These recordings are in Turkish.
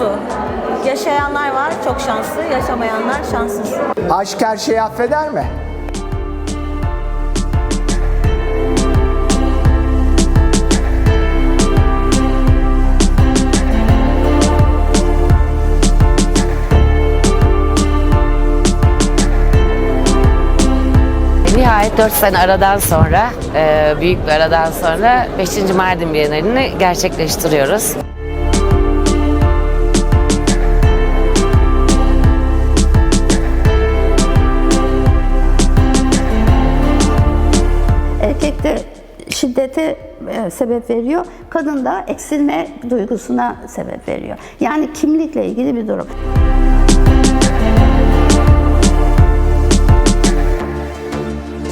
duygusu. Yaşayanlar var çok şanslı, yaşamayanlar şanssız. Aşk her şeyi affeder mi? Nihayet 4 sene aradan sonra, e, büyük bir aradan sonra 5. Mardin Bienalini gerçekleştiriyoruz. Şiddete e, sebep veriyor, kadın da eksilme duygusuna sebep veriyor. Yani kimlikle ilgili bir durum.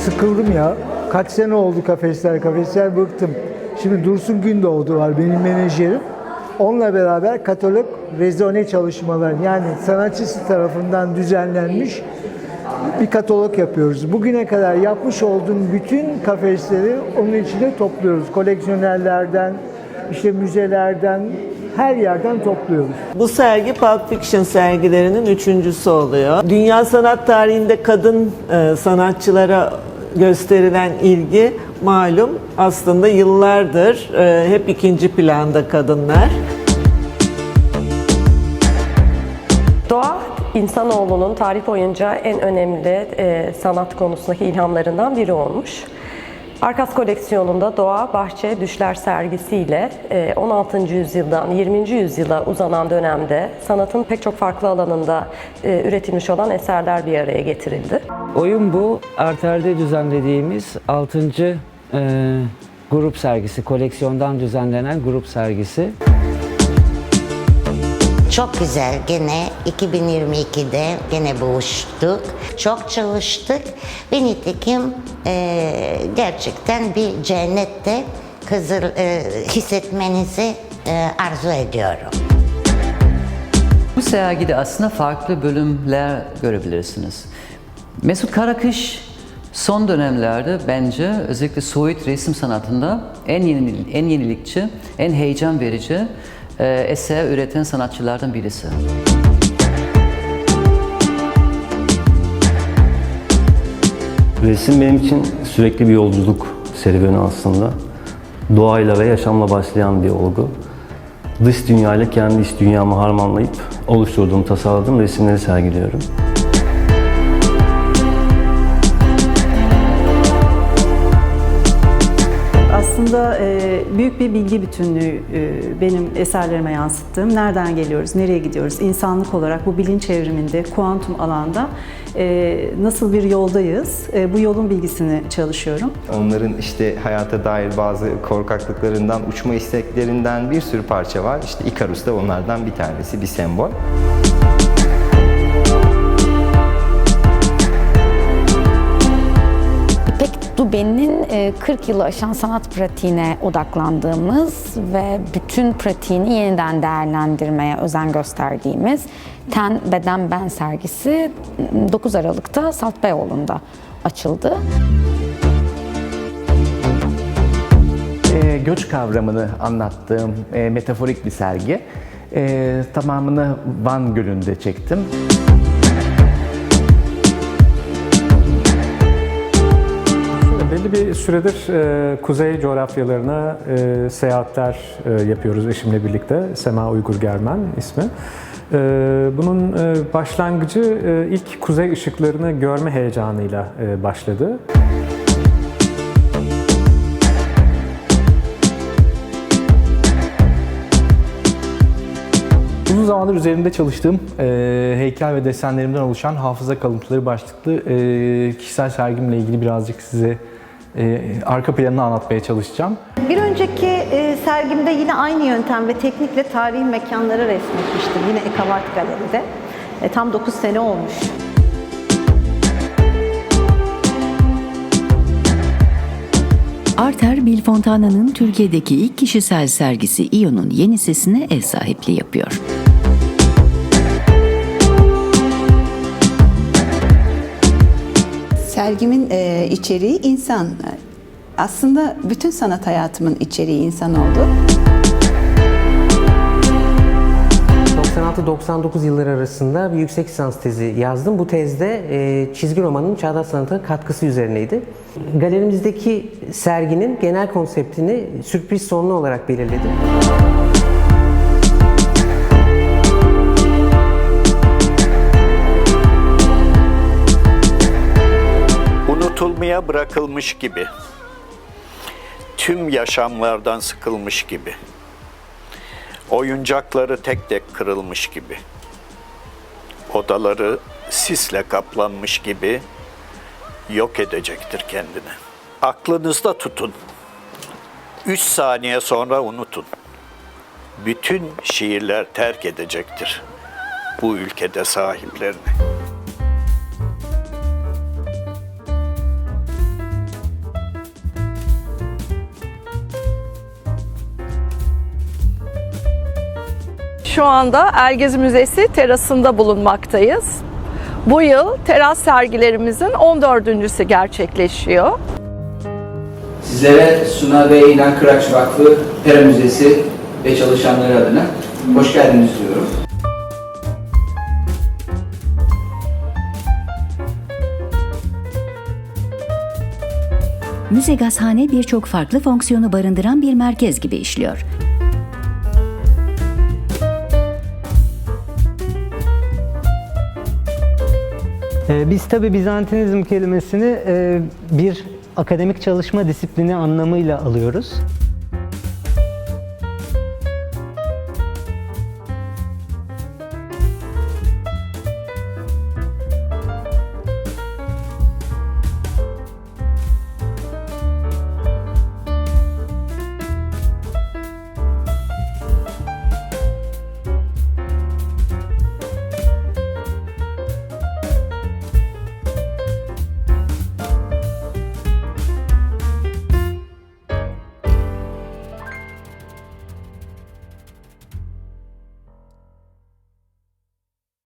Sıkıldım ya. Kaç sene oldu kafesler kafesler bıktım. Şimdi Dursun Gündoğdu var benim menajerim. Onunla beraber Katolik rezone çalışmaları yani sanatçısı tarafından düzenlenmiş bir katalog yapıyoruz. Bugüne kadar yapmış olduğum bütün kafesleri onun içinde topluyoruz. Koleksiyonerlerden, işte müzelerden, her yerden topluyoruz. Bu sergi Pulp Fiction sergilerinin üçüncüsü oluyor. Dünya sanat tarihinde kadın e, sanatçılara gösterilen ilgi malum aslında yıllardır e, hep ikinci planda kadınlar. İnsanoğlunun tarih boyunca en önemli e, sanat konusundaki ilhamlarından biri olmuş. Arkas koleksiyonunda Doğa, Bahçe, Düşler sergisiyle e, 16. yüzyıldan 20. yüzyıla uzanan dönemde sanatın pek çok farklı alanında e, üretilmiş olan eserler bir araya getirildi. Oyun bu. Arter'de düzenlediğimiz 6. e, grup sergisi, koleksiyondan düzenlenen grup sergisi. Çok güzel gene 2022'de gene buluştuk. Çok çalıştık ve nitekim e, gerçekten bir cennette kızıl e, hissetmenizi e, arzu ediyorum. Bu sergide aslında farklı bölümler görebilirsiniz. Mesut Karakış son dönemlerde bence özellikle soyut resim sanatında en yeni, en yenilikçi, en heyecan verici eser üreten sanatçılardan birisi. Resim benim için sürekli bir yolculuk serüveni aslında. Doğayla ve yaşamla başlayan bir olgu. Dış dünya ile kendi iç dünyamı harmanlayıp oluşturduğum, tasarladığım resimleri sergiliyorum. Aslında e, büyük bir bilgi bütünlüğü e, benim eserlerime yansıttığım. Nereden geliyoruz, nereye gidiyoruz? İnsanlık olarak bu bilinç evriminde, kuantum alanda e, nasıl bir yoldayız? E, bu yolun bilgisini çalışıyorum. Onların işte hayata dair bazı korkaklıklarından, uçma isteklerinden bir sürü parça var. İşte Ikarus da onlardan bir tanesi, bir sembol. İpek Dube'nin e, 40 yılı aşan sanat pratiğine odaklandığımız ve bütün pratiğini yeniden değerlendirmeye özen gösterdiğimiz Ten Beden Ben sergisi 9 Aralık'ta Salt Beyoğlu'nda açıldı. E, göç kavramını anlattığım e, metaforik bir sergi. E, tamamını Van Gölü'nde çektim. Belli bir süredir e, kuzey coğrafyalarına e, seyahatler e, yapıyoruz eşimle birlikte. Sema Uygur Germen ismi. E, bunun e, başlangıcı e, ilk kuzey ışıklarını görme heyecanıyla e, başladı. Uzun zamandır üzerinde çalıştığım e, heykel ve desenlerimden oluşan hafıza kalıntıları başlıklı e, kişisel sergimle ilgili birazcık size e, arka planını anlatmaya çalışacağım. Bir önceki e, sergimde yine aynı yöntem ve teknikle tarihi mekanları resmetmiştim. Yine Ekavart Galeri'de. E, tam 9 sene olmuş. Arter Bilfontana'nın Türkiye'deki ilk kişisel sergisi İO'nun yeni sesine ev sahipliği yapıyor. Sergimin e, içeriği insan. Aslında bütün sanat hayatımın içeriği insan oldu. 96-99 yılları arasında bir yüksek lisans tezi yazdım. Bu tezde e, çizgi romanın çağdaş sanatına katkısı üzerineydi. Galerimizdeki serginin genel konseptini sürpriz sonlu olarak belirledim. Unutulmaya bırakılmış gibi. Tüm yaşamlardan sıkılmış gibi. Oyuncakları tek tek kırılmış gibi. Odaları sisle kaplanmış gibi yok edecektir kendini. Aklınızda tutun. Üç saniye sonra unutun. Bütün şiirler terk edecektir bu ülkede sahiplerini. Şu anda Ergezi Müzesi terasında bulunmaktayız. Bu yıl teras sergilerimizin 14.sü gerçekleşiyor. Sizlere Suna ve İlhan Kıraç Vakfı Pera Müzesi ve çalışanları adına hoş geldiniz diyorum. Müze Gazhane birçok farklı fonksiyonu barındıran bir merkez gibi işliyor. Biz tabi Bizantinizm kelimesini e, bir akademik çalışma disiplini anlamıyla alıyoruz.